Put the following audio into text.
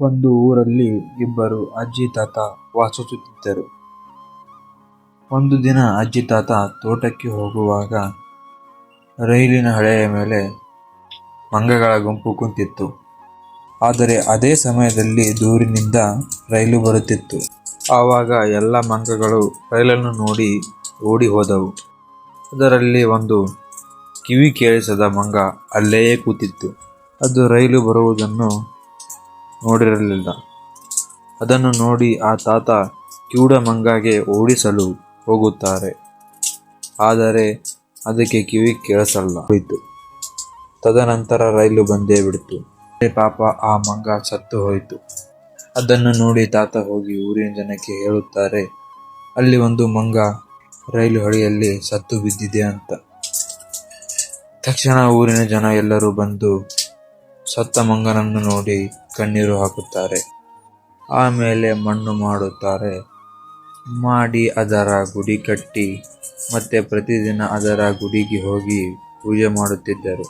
ಒಂದು ಊರಲ್ಲಿ ಇಬ್ಬರು ಅಜ್ಜಿ, ತಾತ ವಾಸಿಸುತ್ತಿದ್ದರು. ಒಂದು ದಿನ ಅಜ್ಜಿ, ತಾತ ತೋಟಕ್ಕೆ ಹೋಗುವಾಗ ರೈಲಿನ ಹಳೆಯ ಮೇಲೆ ಮಂಗಗಳ ಗುಂಪು ಕುಂತಿತ್ತು ಆದರೆ ಅದೇ ಸಮಯದಲ್ಲಿ ದೂರಿನಿಂದ ರೈಲು ಬರುತ್ತಿತ್ತು. ಆವಾಗ ಎಲ್ಲ ಮಂಗಗಳು ರೈಲನ್ನು ನೋಡಿ ಓಡಿ ಹೋದವು. ಅದರಲ್ಲಿ ಒಂದು ಕಿವಿ ಕೇಳಿಸದ ಮಂಗ ಅಲ್ಲೇ ಕೂತಿತ್ತು ಅದು ರೈಲು ಬರುವುದನ್ನು ನೋಡಿರಲಿಲ್ಲ. ಅದನ್ನು ನೋಡಿ ಆ ತಾತ ಕಿವುಡ ಮಂಗಾಗೆ ಓಡಿಸಲು ಹೋಗುತ್ತಾರೆ. ಆದರೆ ಅದಕ್ಕೆ ಕಿವಿ ಕೇಳಿಸಲ್ಲ ಹೋಯಿತು. ತದನಂತರ ರೈಲು ಬಂದೇ ಬಿಡ್ತು ಪಾಪ, ಆ ಮಂಗ ಸತ್ತು ಹೋಯಿತು. ಅದನ್ನು ನೋಡಿ ತಾತ ಹೋಗಿ ಊರಿನ ಜನಕ್ಕೆ ಹೇಳುತ್ತಾರೆ, ಅಲ್ಲಿ ಒಂದು ಮಂಗ ರೈಲು ಹಳಿಯಲ್ಲಿ ಸತ್ತು ಬಿದ್ದಿದೆ ಅಂತ. ತಕ್ಷಣ ಊರಿನ ಜನ ಎಲ್ಲರೂ ಬಂದು ಸತ್ತ ಮಂಗನನ್ನು ನೋಡಿ ಕಣ್ಣೀರು ಹಾಕುತ್ತಾರೆ. ಆಮೇಲೆ ಮಣ್ಣು ಮಾಡುತ್ತಾರೆ. ಮಾಡಿ ಅದರ ಗುಡಿ ಕಟ್ಟಿ ಮತ್ತೆ ಪ್ರತಿದಿನ ಅದರ ಗುಡಿಗೆ ಹೋಗಿ ಪೂಜೆ ಮಾಡುತ್ತಿದ್ದರು.